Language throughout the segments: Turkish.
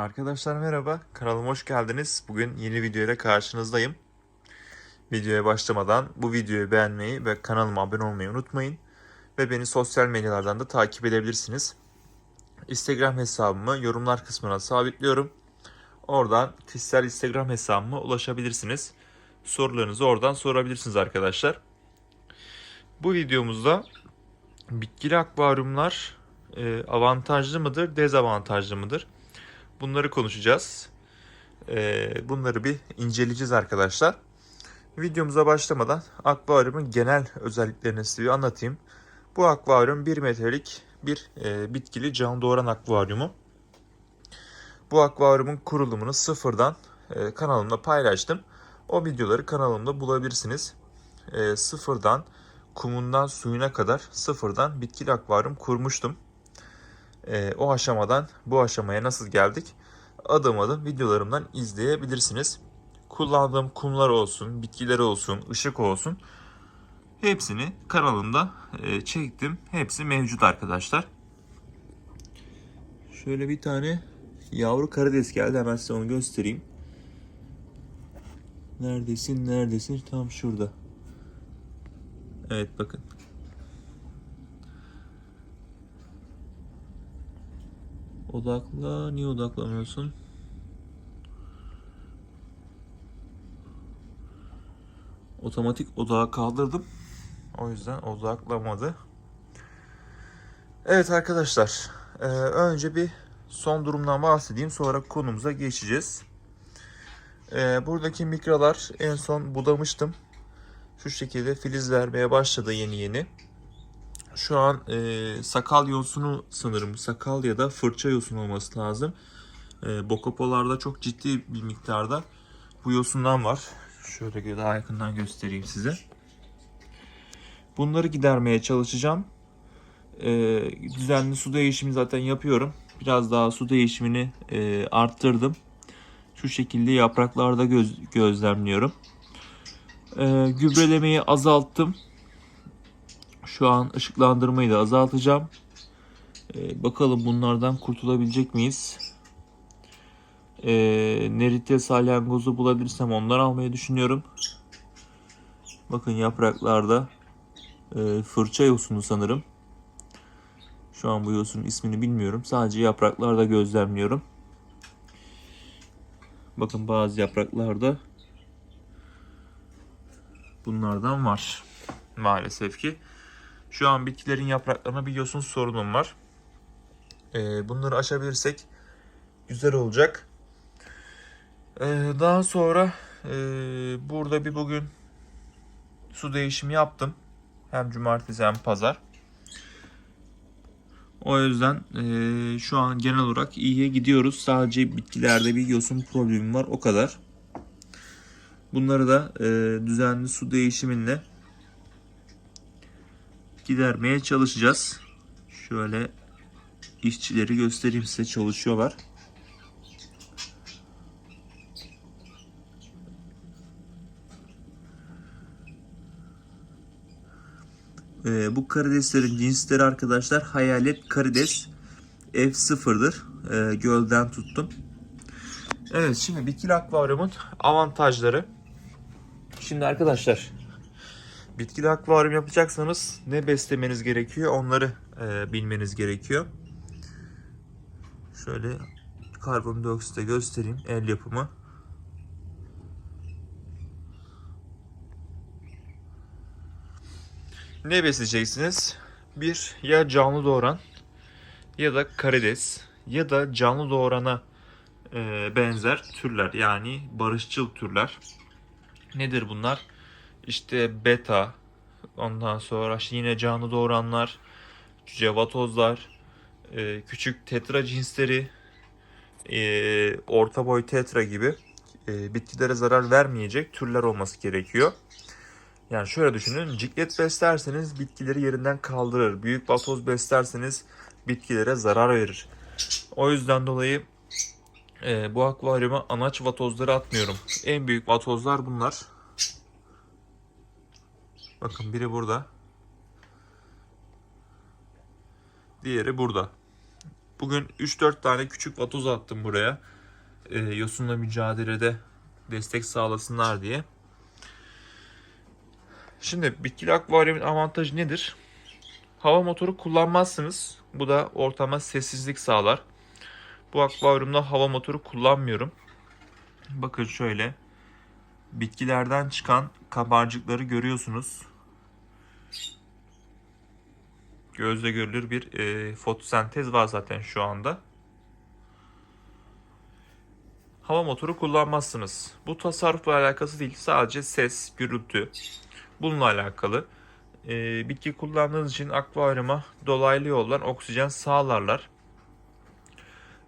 Arkadaşlar merhaba, kanalıma hoş geldiniz. Bugün yeni video ile karşınızdayım. Videoya başlamadan bu videoyu beğenmeyi ve kanalıma abone olmayı unutmayın. Ve beni sosyal medyalardan da takip edebilirsiniz. Instagram hesabımı yorumlar kısmına sabitliyorum. Oradan kişisel Instagram hesabıma ulaşabilirsiniz. Sorularınızı oradan sorabilirsiniz arkadaşlar. Bu videomuzda bitkili akvaryumlar e, avantajlı mıdır, dezavantajlı mıdır? Bunları konuşacağız. Ee, bunları bir inceleyeceğiz arkadaşlar. Videomuza başlamadan akvaryumun genel özelliklerini size anlatayım. Bu akvaryum 1 metrelik bir e, bitkili canlı doğuran akvaryumu. Bu akvaryumun kurulumunu sıfırdan e, kanalımda paylaştım. O videoları kanalımda bulabilirsiniz. E, sıfırdan kumundan suyuna kadar sıfırdan bitkili akvaryum kurmuştum e, o aşamadan bu aşamaya nasıl geldik adım adım videolarımdan izleyebilirsiniz. Kullandığım kumlar olsun, bitkiler olsun, ışık olsun hepsini kanalımda e, çektim. Hepsi mevcut arkadaşlar. Şöyle bir tane yavru karides geldi. Hemen size onu göstereyim. Neredesin? Neredesin? Tam şurada. Evet bakın. Odakla. Niye odaklamıyorsun? Otomatik odağı kaldırdım. O yüzden odaklamadı. Evet arkadaşlar. e, önce bir son durumdan bahsedeyim. Sonra konumuza geçeceğiz. E, buradaki mikralar en son budamıştım. Şu şekilde filiz vermeye başladı yeni yeni. Şu an e, sakal yosunu sanırım sakal ya da fırça yosunu olması lazım. E, bokopolarda çok ciddi bir miktarda bu yosundan var. Şöyle daha yakından göstereyim size. Bunları gidermeye çalışacağım. E, düzenli su değişimi zaten yapıyorum. Biraz daha su değişimini e, arttırdım. Şu şekilde yapraklarda göz, gözlemliyorum. E, gübrelemeyi azalttım. Şu an ışıklandırmayı da azaltacağım. Ee, bakalım bunlardan kurtulabilecek miyiz? Ee, Nerite salyangozu bulabilirsem onları almayı düşünüyorum. Bakın yapraklarda e, fırça yosunu sanırım. Şu an bu yosunun ismini bilmiyorum. Sadece yapraklarda gözlemliyorum. Bakın bazı yapraklarda bunlardan var. Maalesef ki. Şu an bitkilerin yapraklarına bir yosun sorunum var. Ee, bunları aşabilirsek güzel olacak. Ee, daha sonra e, burada bir bugün su değişimi yaptım. Hem cumartesi hem pazar. O yüzden e, şu an genel olarak iyiye gidiyoruz. Sadece bitkilerde bir yosun problemi var o kadar. Bunları da e, düzenli su değişiminle gidermeye çalışacağız. Şöyle işçileri göstereyim size çalışıyorlar. Ee, bu karideslerin cinsleri arkadaşlar hayalet karides F0'dır. Ee, gölden tuttum. Evet şimdi bitkili akvaryumun avantajları. Şimdi arkadaşlar Bitkili akvaryum yapacaksanız ne beslemeniz gerekiyor onları e, bilmeniz gerekiyor. Şöyle karbondioksite göstereyim el yapımı. Ne besleyeceksiniz? Bir ya canlı doğuran ya da karides ya da canlı doğurana e, benzer türler yani barışçıl türler. Nedir bunlar? İşte beta, ondan sonra işte yine canlı doğuranlar, cevatozlar, e, küçük tetra cinsleri, e, orta boy tetra gibi e, bitkilere zarar vermeyecek türler olması gerekiyor. Yani şöyle düşünün, ciklet beslerseniz bitkileri yerinden kaldırır. Büyük vatoz beslerseniz bitkilere zarar verir. O yüzden dolayı e, bu akvaryuma anaç vatozları atmıyorum. En büyük vatozlar bunlar. Bakın biri burada. Diğeri burada. Bugün 3-4 tane küçük vatoz attım buraya. E, yosunla mücadelede destek sağlasınlar diye. Şimdi bitkili akvaryumun avantajı nedir? Hava motoru kullanmazsınız. Bu da ortama sessizlik sağlar. Bu akvaryumda hava motoru kullanmıyorum. Bakın şöyle. Bitkilerden çıkan kabarcıkları görüyorsunuz. Gözle görülür bir e, fotosentez var zaten şu anda. Hava motoru kullanmazsınız. Bu tasarrufla alakası değil. Sadece ses, gürültü. Bununla alakalı. E, bitki kullandığınız için akvaryuma dolaylı yoldan oksijen sağlarlar.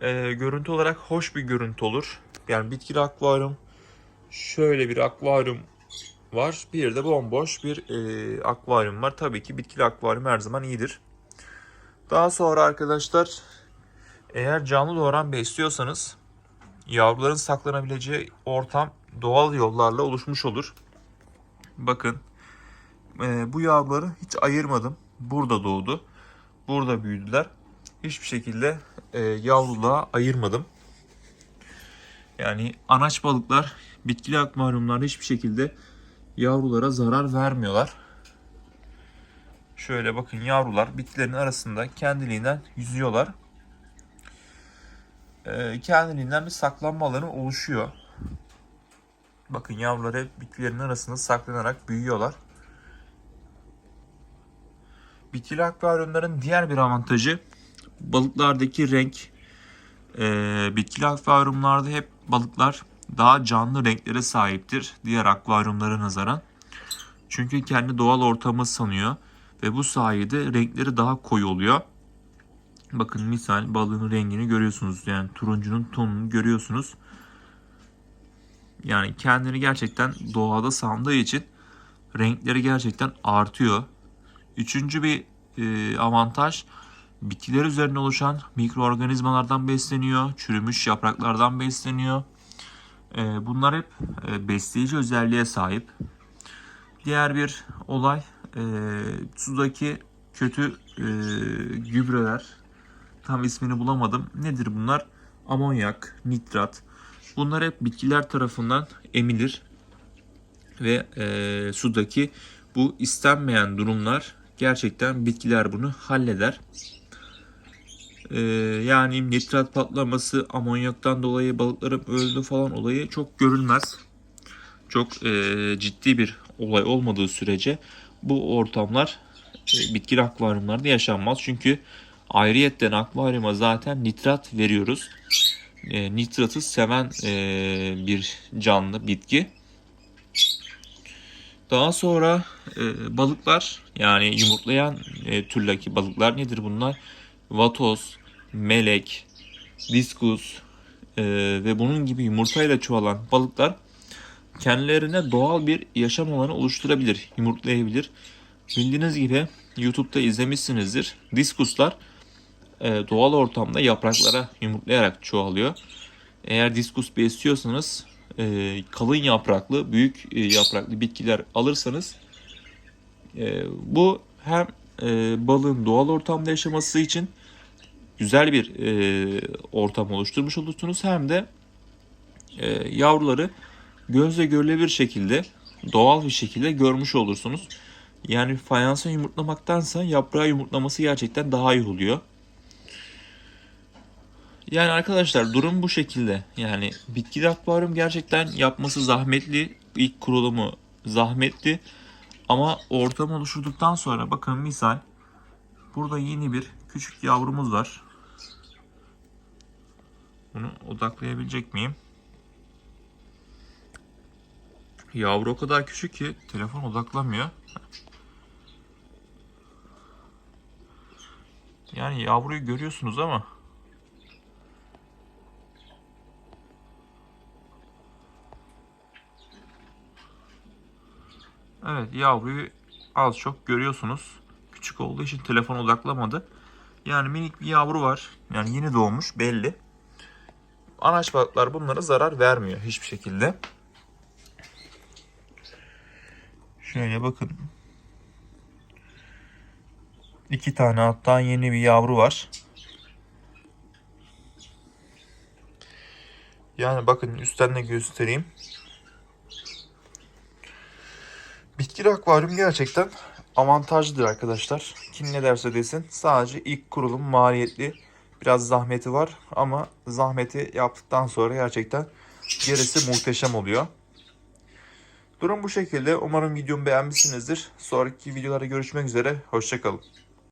E, görüntü olarak hoş bir görüntü olur. Yani bitkili akvaryum şöyle bir akvaryum var. Bir de bomboş bir e, akvaryum var. Tabii ki bitkili akvaryum her zaman iyidir. Daha sonra arkadaşlar eğer canlı doğuran besliyorsanız yavruların saklanabileceği ortam doğal yollarla oluşmuş olur. Bakın e, bu yavruları hiç ayırmadım. Burada doğdu. Burada büyüdüler. Hiçbir şekilde e, yavruluğa ayırmadım. Yani anaç balıklar bitkili akvaryumlarda hiçbir şekilde yavrulara zarar vermiyorlar. Şöyle bakın yavrular bitkilerin arasında kendiliğinden yüzüyorlar. Ee, kendiliğinden bir saklanma alanı oluşuyor. Bakın yavrular hep bitkilerin arasında saklanarak büyüyorlar. Bitkili akvaryumların diğer bir avantajı balıklardaki renk. Ee, bitkili akvaryumlarda hep balıklar daha canlı renklere sahiptir diğer akvaryumlara nazaran. Çünkü kendi doğal ortamı sanıyor ve bu sayede renkleri daha koyu oluyor. Bakın misal balığın rengini görüyorsunuz. Yani turuncunun tonunu görüyorsunuz. Yani kendini gerçekten doğada sandığı için renkleri gerçekten artıyor. Üçüncü bir e, avantaj bitkiler üzerine oluşan mikroorganizmalardan besleniyor. Çürümüş yapraklardan besleniyor. E, bunlar hep e, besleyici özelliğe sahip. Diğer bir olay e, sudaki kötü e, gübreler. Tam ismini bulamadım. Nedir bunlar? Amonyak, nitrat. Bunlar hep bitkiler tarafından emilir. Ve e, sudaki bu istenmeyen durumlar gerçekten bitkiler bunu halleder. E, yani nitrat patlaması, amonyaktan dolayı balıkların öldü falan olayı çok görülmez. Çok e, ciddi bir olay olmadığı sürece bu ortamlar e, bitkili akvaryumlarda yaşanmaz. Çünkü ayrıyetten akvaryuma zaten nitrat veriyoruz. E, nitratı seven e, bir canlı bitki. Daha sonra e, balıklar yani yumurtlayan e, türdeki balıklar nedir bunlar? Vatoz, melek, diskus e, ve bunun gibi yumurtayla çoğalan balıklar kendilerine doğal bir yaşam alanı oluşturabilir, yumurtlayabilir. Bildiğiniz gibi YouTube'da izlemişsinizdir. Diskuslar e, doğal ortamda yapraklara yumurtlayarak çoğalıyor. Eğer diskus besliyorsanız e, kalın yapraklı, büyük e, yapraklı bitkiler alırsanız e, bu hem e, balığın doğal ortamda yaşaması için güzel bir e, ortam oluşturmuş olursunuz hem de e, yavruları gözle görülebilir şekilde doğal bir şekilde görmüş olursunuz. Yani fayansa yumurtlamaktansa yaprağı yumurtlaması gerçekten daha iyi oluyor. Yani arkadaşlar durum bu şekilde. Yani bitkili akvaryum gerçekten yapması zahmetli. İlk kurulumu zahmetli. Ama ortam oluşturduktan sonra bakın misal burada yeni bir küçük yavrumuz var. Bunu odaklayabilecek miyim? Yavru o kadar küçük ki telefon odaklamıyor. Yani yavruyu görüyorsunuz ama Evet yavruyu az çok görüyorsunuz. Küçük olduğu için telefon odaklamadı. Yani minik bir yavru var. Yani yeni doğmuş belli. Anaç balıklar bunlara zarar vermiyor hiçbir şekilde. Şöyle bakın. İki tane hatta yeni bir yavru var. Yani bakın üstten de göstereyim. Bitkili akvaryum gerçekten avantajlıdır arkadaşlar. Kim ne derse desin sadece ilk kurulum maliyetli Biraz zahmeti var ama zahmeti yaptıktan sonra gerçekten gerisi muhteşem oluyor. Durum bu şekilde. Umarım videomu beğenmişsinizdir. Sonraki videolarda görüşmek üzere. Hoşçakalın.